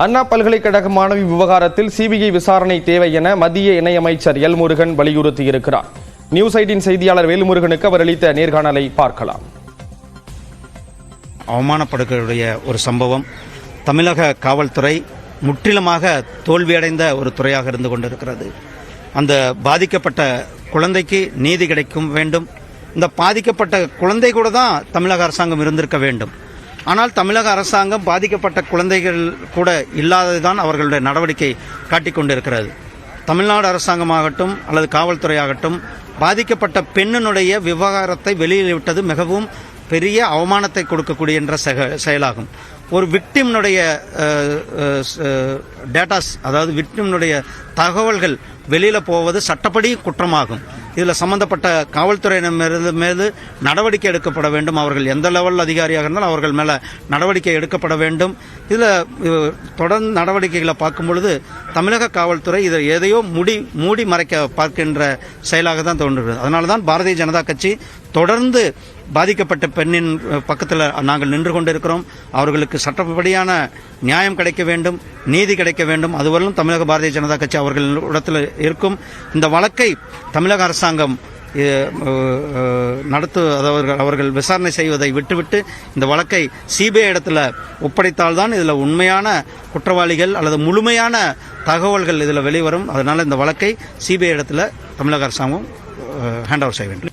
அண்ணா பல்கலைக்கழக மாணவி விவகாரத்தில் சிபிஐ விசாரணை தேவை என மத்திய இணையமைச்சர் எல் முருகன் வலியுறுத்தியிருக்கிறார். நியூஸ் ஐடின் செய்தியாளர் வேலுமுருகனுக்கு அவர் அளித்த நேர்காணலை பார்க்கலாம். அவமானப்படுகளுடைய ஒரு சம்பவம் தமிழக காவல்துறை முற்றிலுமாக தோல்வியடைந்த ஒரு துறையாக இருந்து கொண்டிருக்கிறது. அந்த பாதிக்கப்பட்ட குழந்தைக்கு நீதி கிடைக்கும் வேண்டும். இந்த பாதிக்கப்பட்ட குழந்தை கூட தான் தமிழக அரசாங்கம் இருந்திருக்க வேண்டும். ஆனால் தமிழக அரசாங்கம் பாதிக்கப்பட்ட குழந்தைகள் கூட இல்லாததுதான் அவர்களுடைய நடவடிக்கை காட்டிக்கொண்டிருக்கிறது தமிழ்நாடு அரசாங்கமாகட்டும் அல்லது காவல்துறை ஆகட்டும் பாதிக்கப்பட்ட பெண்ணினுடைய விவகாரத்தை வெளியில் விட்டது மிகவும் பெரிய அவமானத்தை கொடுக்கக்கூடிய என்ற செயலாகும். ஒரு விக்டிம்னுடைய டேட்டாஸ் அதாவது விக்டிம்னுடைய தகவல்கள் வெளியில் போவது சட்டப்படி குற்றமாகும். இதில் சம்பந்தப்பட்ட காவல்துறையினர் மீது மீது நடவடிக்கை எடுக்கப்பட வேண்டும். அவர்கள் எந்த லெவல் அதிகாரியாக இருந்தாலும் அவர்கள் மேலே நடவடிக்கை எடுக்கப்பட வேண்டும். இதில் தொடர்ந்து நடவடிக்கைகளை பார்க்கும் பொழுது தமிழக காவல்துறை இதை எதையோ மூடி மூடி மறைக்க பார்க்கின்ற செயலாக தான் தோன்றுகிறது. அதனால தான் பாரதிய ஜனதா கட்சி தொடர்ந்து பாதிக்கப்பட்ட பெண்ணின் பக்கத்தில் நாங்கள் நின்று கொண்டிருக்கிறோம். அவர்களுக்கு சட்டப்படியான நியாயம் கிடைக்க வேண்டும் நீதி கிடைக்க வேண்டும். அதுவரையிலும் தமிழக பாரதிய ஜனதா கட்சி அவர்கள் இடத்தில் இருக்கும். இந்த வழக்கை தமிழக அரசாங்கம் நடத்து அவர்கள் அவர்கள் விசாரணை செய்வதை விட்டுவிட்டு இந்த வழக்கை சிபிஐ இடத்துல ஒப்படைத்தால்தான் இதில் உண்மையான குற்றவாளிகள் அல்லது முழுமையான தகவல்கள் இதில் வெளிவரும். அதனால் இந்த வழக்கை சிபிஐ இடத்துல தமிழக அரசாங்கம் ஹேண்ட் ஓவர் செய்ய வேண்டும்.